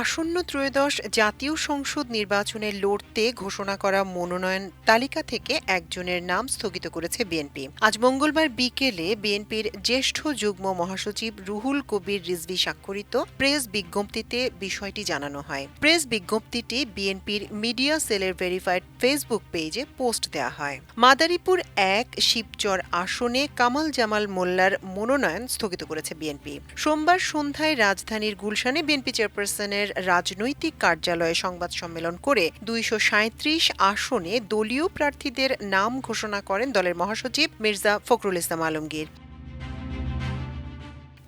আসন্ন ত্রয়োদশ জাতীয় সংসদ নির্বাচনে লড়তে ঘোষণা করা মনোনয়ন তালিকা থেকে একজনের নাম স্থগিত করেছে বিএনপি। আজ মঙ্গলবার বিকেলে বিএনপির জ্যেষ্ঠ যুগ্ম মহাসচিব রুহুল কবির রিজভি স্বাক্ষরিত প্রেস বিজ্ঞপ্তিতে বিষয়টি জানানো হয়। প্রেস বিজ্ঞপ্তিটি বিএনপির মিডিয়া সেলের ভেরিফাইড ফেসবুক পেজে পোস্ট দেওয়া হয়। মাদারীপুর এক শিবচর আসনে কামাল জামাল মোল্লার মনোনয়ন স্থগিত করেছে বিএনপি। সোমবার সন্ধ্যায় রাজধানীর গুলশানে বিএনপি চেয়ারপারসনের রাজনৈতিক কার্যালয়ে সংবাদ সম্মেলন করে দুইশো সাঁইত্রিশ আসনে দলীয় প্রার্থীদের নাম ঘোষণা করেন দলের মহাসচিব মির্জা ফখরুল ইসলাম আলমগীর।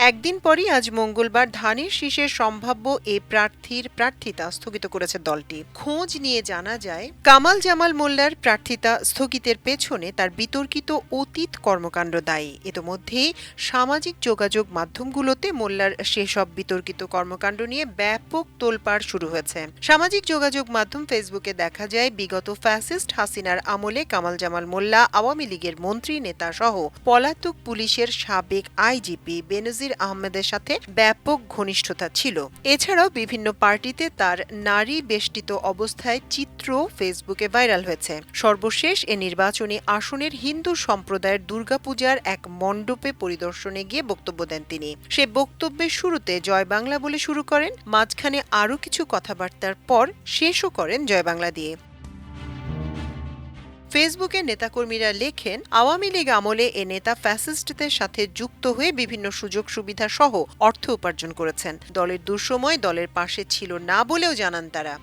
একদিন পরই আজ মঙ্গলবার ধানের শীষের সম্ভাব্য এ প্রার্থীর প্রার্থিতা স্থগিত করেছে দলটি। খোঁজ নিয়ে জানা যায়, কামাল জামাল মোল্লার প্রার্থিতা স্থগিতের পেছনে তার বিতর্কিত অতীত কর্মকাণ্ড দায়ী। ইতোমধ্যেই সামাজিক যোগাযোগ মাধ্যমগুলোতে মোল্লার সেসব বিতর্কিত কর্মকাণ্ড নিয়ে ব্যাপক তোলপাড় শুরু হয়েছে। সামাজিক যোগাযোগ মাধ্যম ফেসবুকে দেখা যায়, বিগত ফ্যাসিস্ট হাসিনার আমলে কামাল জামাল মোল্লা, আওয়ামী লীগের মন্ত্রী নেতা সহ পলাতক পুলিশের সাবেক আইজিপি বেনজির আহমেদের সাথে ব্যাপক ঘনিষ্ঠতা ছিল। এছাড়াও বিভিন্ন পার্টিতে তার নারী বেষ্টিত অবস্থায় চিত্র ফেসবুকে ভাইরাল হয়েছে। সর্বশেষ এ নির্বাচনী আসনের হিন্দু সম্প্রদায়ের দুর্গাপূজার এক মণ্ডপে পরিদর্শনে গিয়ে বক্তব্য দেন তিনি। সে বক্তব্যের শুরুতে জয় বাংলা বলে শুরু করেন, মাঝখানে আরও কিছু কথাবার্তার পর শেষও করেন জয় বাংলা দিয়ে। ফেসবুকে নেতাকর্মীরা লেখেন, আওয়ামী লীগ আমলে এ নেতা ফ্যাসিস্টদের সাথে যুক্ত হয়ে বিভিন্ন সুযোগ সুবিধা সহ অর্থ উপার্জন করেছেন। দলের দুঃসময় দলের পাশে ছিল না বলেও জানান তারা।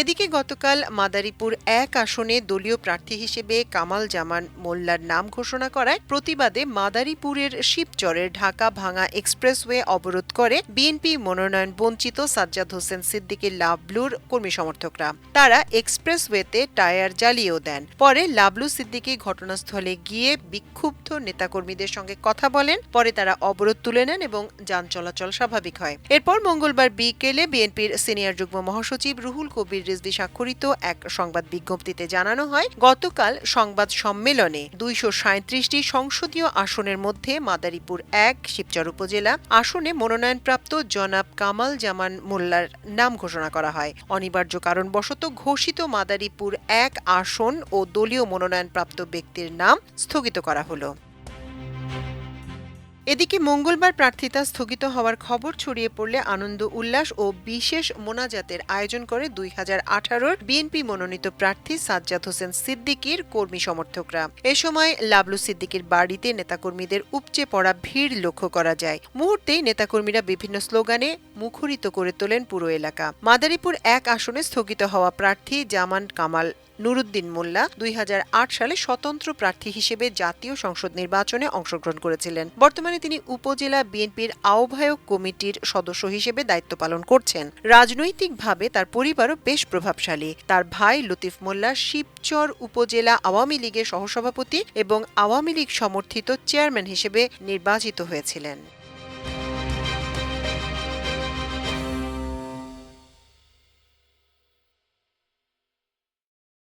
এদিকে গতকাল মাদারীপুর এক আসনে দলীয় প্রার্থী হিসেবে কামাল জামান মোল্লার নাম ঘোষণা করায় প্রতিবাদে মাদারীপুরের শিবচরের ঢাকা ভাঙা এক্সপ্রেসওয়ে অবরোধ করে বিএনপি মনোনয়ন বঞ্চিত সাজ্জাদ হোসেন সিদ্দিকীর লাভলুর কর্মী সমর্থকরা। তারা এক্সপ্রেসওয়েতে টায়ার জ্বালিয়েও দেন। পরে লাভলু সিদ্দিকী ঘটনাস্থলে গিয়ে বিক্ষুব্ধ নেতাকর্মীদের সঙ্গে কথা বলেন। পরে তারা অবরোধ তুলে নেন এবং যান চলাচল স্বাভাবিক হয়। এরপর মঙ্গলবার বিকেলে বিএনপির সিনিয়র যুগ্ম মহাসচিব রুহুল কবির রিজভি স্বাক্ষরিত এক সংবাদ বিজ্ঞপ্তিতে জানানো হয়, গতকাল সংবাদ সম্মেলনে দুইশো সাঁত্রিশটি সংসদীয় আসনের মধ্যে মাদারীপুর এক, শিবচর উপজেলা আসনে মনোনয়নপ্রাপ্ত জনাব কামাল জামান মোল্লার নাম ঘোষণা করা হয়। অনিবার্য কারণবশত ঘোষিত মাদারীপুর এক আসন ও দলীয় মনোনয়নপ্রাপ্ত ব্যক্তির নাম স্থগিত করা হলো। এদিকে মঙ্গলবার প্রার্থিতা স্থগিত হওয়ার খবর ছড়িয়ে পড়লে আনন্দ, উল্লাস ও বিশেষ মোনাজাতের আয়োজন করে দুই হাজার আঠারোর বিএনপি মনোনীত প্রার্থী সাজ্জাদ হোসেন সিদ্দিকির কর্মী সমর্থকরা। এ সময় লাবলু সিদ্দিকির বাড়িতে নেতাকর্মীদের উপচে পড়া ভিড় লক্ষ্য করা যায়। মুহূর্তেই নেতাকর্মীরা বিভিন্ন স্লোগানে মুখরিত করে তোলেন পুরো এলাকা। মাদারীপুর এক আসনে স্থগিত হওয়া প্রার্থী জামান কামাল নুরুদ্দিন মোল্লা দুই হাজার আট সালে স্বতন্ত্র প্রার্থী হিসেবে জাতীয় সংসদ নির্বাচনে অংশগ্রহণ করেছিলেন। বর্তমানে তিনি উপজেলা বিএনপির আহ্বায়ক কমিটির সদস্য হিসেবে দায়িত্ব পালন করছেন। রাজনৈতিকভাবে তার পরিবারও বেশ প্রভাবশালী। তার ভাই লতিফ মোল্লা শিবচর উপজেলা আওয়ামী লীগের সহসভাপতি এবং আওয়ামী লীগ সমর্থিত চেয়ারম্যান হিসেবে নির্বাচিত হয়েছিলেন।